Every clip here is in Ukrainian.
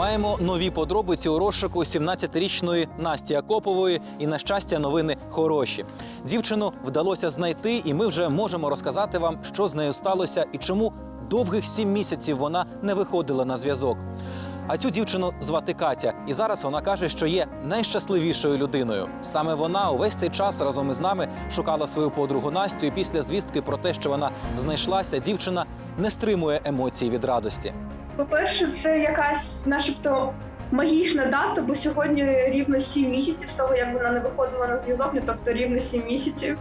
Маємо нові подробиці у розшуку 17-річної Насті Акопової. І на щастя, новини хороші. Дівчину вдалося знайти, і ми вже можемо розказати вам, що з нею сталося і чому довгих сім місяців вона не виходила на зв'язок. А цю дівчину звати Катя, і зараз вона каже, що є найщасливішою людиною. Саме вона увесь цей час разом із нами шукала свою подругу Настю. І після звістки про те, що вона знайшлася, дівчина не стримує емоцій від радості. По-перше, це якась, начебто, магічна дата, бо сьогодні рівно 7 місяців з того, як вона не виходила на зв'язок, ну, тобто рівно 7 місяців.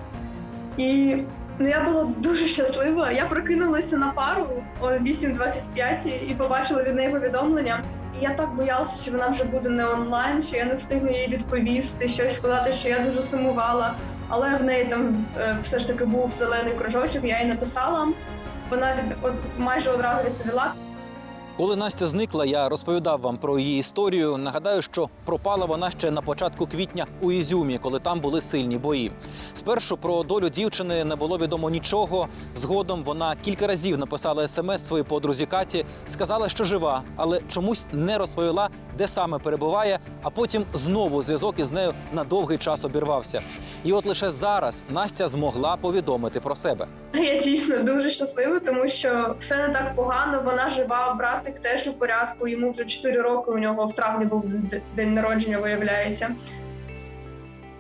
І ну, я була дуже щаслива. Я прокинулася на пару о 8.25 і побачила від неї повідомлення. І я так боялася, що вона вже буде не онлайн, що я не встигну їй відповісти, щось сказати, що я дуже сумувала. Але в неї там е, все ж таки був зелений кружочок, я їй написала. Вона від от майже одразу відповіла. Коли Настя зникла, я розповідав вам про її історію. Нагадаю, що пропала вона ще на початку квітня у Ізюмі, коли там були сильні бої. Спершу про долю дівчини не було відомо нічого. Згодом вона кілька разів написала смс своїй подрузі Каті, сказала, що жива, але чомусь не розповіла, де саме перебуває. А потім знову зв'язок із нею на довгий час обірвався. І от лише зараз Настя змогла повідомити про себе. Я дійсно дуже щаслива, тому що все не так погано. Вона жива, братик теж у порядку. Йому вже 4 роки. У нього в травні був день народження, виявляється.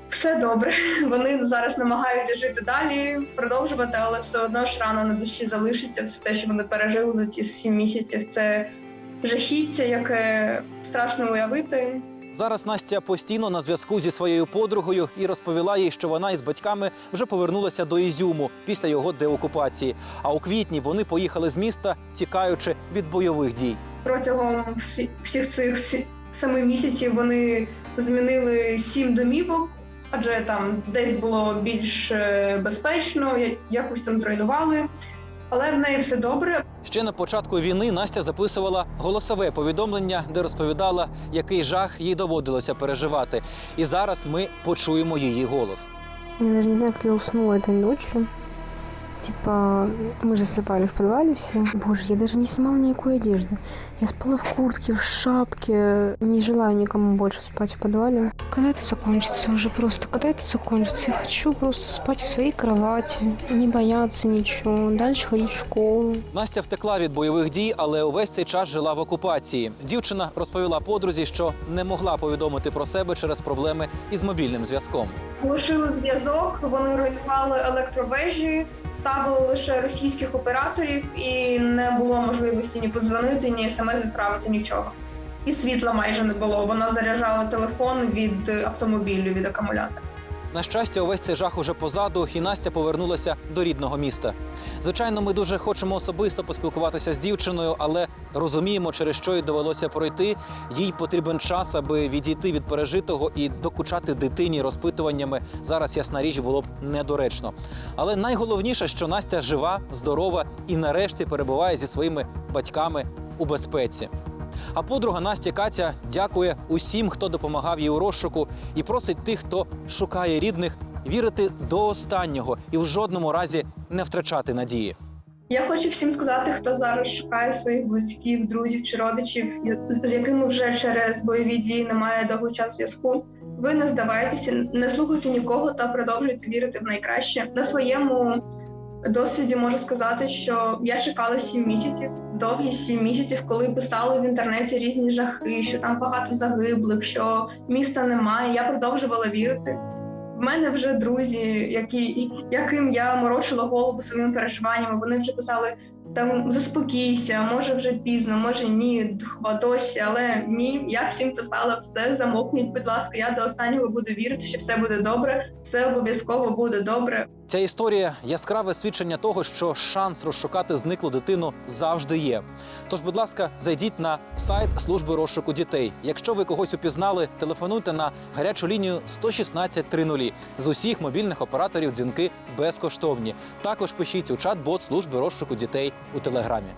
Все добре. Вони зараз намагаються жити далі, продовжувати, але все одно ж рана на душі залишиться. Все те, що вони пережили за ці 7 місяців, це жахіття, яке страшно уявити. Зараз Настя постійно на зв'язку зі своєю подругою і розповіла їй, що вона із батьками вже повернулася до Ізюму після його деокупації. А у квітні вони поїхали з міста, тікаючи від бойових дій. Протягом всіх цих семи місяців вони змінили сім домівок, адже там десь було більш е, безпечно, якось там тренували. Але в неї все добре. Ще на початку війни Настя записувала голосове повідомлення, де розповідала, який жах їй доводилося переживати. І зараз ми почуємо її голос. Я навіть не знаю, як я уснула этой ночью. Типа, мы же засыпали в подвале все. Боже, я даже не снимала никакой одежды. Я спала в куртке, в шапке. Не желаю никому больше спать в подвале. Когда это закончится уже просто? Когда это закончится? Я хочу просто спать в своей кровати. Не бояться ничего. Дальше ходить в школу. Настя втекла від бойових дій, але увесь цей час жила в окупації. Дівчина розповіла подрузі, що не могла повідомити про себе через проблеми із мобільним зв'язком. Глушили зв'язок, вони руйнували електровежі, ставили лише російських операторів, і не було можливості ні подзвонити, ні смс відправити нічого. І світла майже не було. Вона заряджала телефон від автомобілю від акумулятора. На щастя, увесь цей жах уже позаду, і Настя повернулася до рідного міста. Звичайно, ми дуже хочемо особисто поспілкуватися з дівчиною, але розуміємо, через що їй довелося пройти. Їй потрібен час, аби відійти від пережитого і докучати дитині розпитуваннями. Зараз ясна річ було б недоречно. Але найголовніше, що Настя жива, здорова і нарешті перебуває зі своїми батьками у безпеці. А подруга Насті Катя дякує усім, хто допомагав їй у розшуку, і просить тих, хто шукає рідних, вірити до останнього і в жодному разі не втрачати надії. Я хочу всім сказати, хто зараз шукає своїх близьких, друзів чи родичів, з якими вже через бойові дії немає довгий час зв'язку. Ви не здавайтеся, не слухайте нікого та продовжуйте вірити в найкраще. На своєму досвіді можу сказати, що я чекала сім місяців, довгі сім місяців, коли писали в інтернеті різні жахи, що там багато загиблих, що міста немає. Я продовжувала вірити. В мене вже друзі, які, яким я морочила голову своїми переживаннями, вони вже писали: там заспокійся, може вже пізно, може ні, хіба досі, але ні. Я всім писала все, замовкніть, будь ласка, я до останнього буду вірити, що все буде добре, все обов'язково буде добре. Ця історія яскраве свідчення того, що шанс розшукати зниклу дитину завжди є. Тож, будь ласка, зайдіть на сайт служби розшуку дітей. Якщо ви когось упізнали, телефонуйте на гарячу лінію 116 30. З усіх мобільних операторів дзвінки безкоштовні. Також пишіть у чат-бот служби розшуку дітей у телеграмі.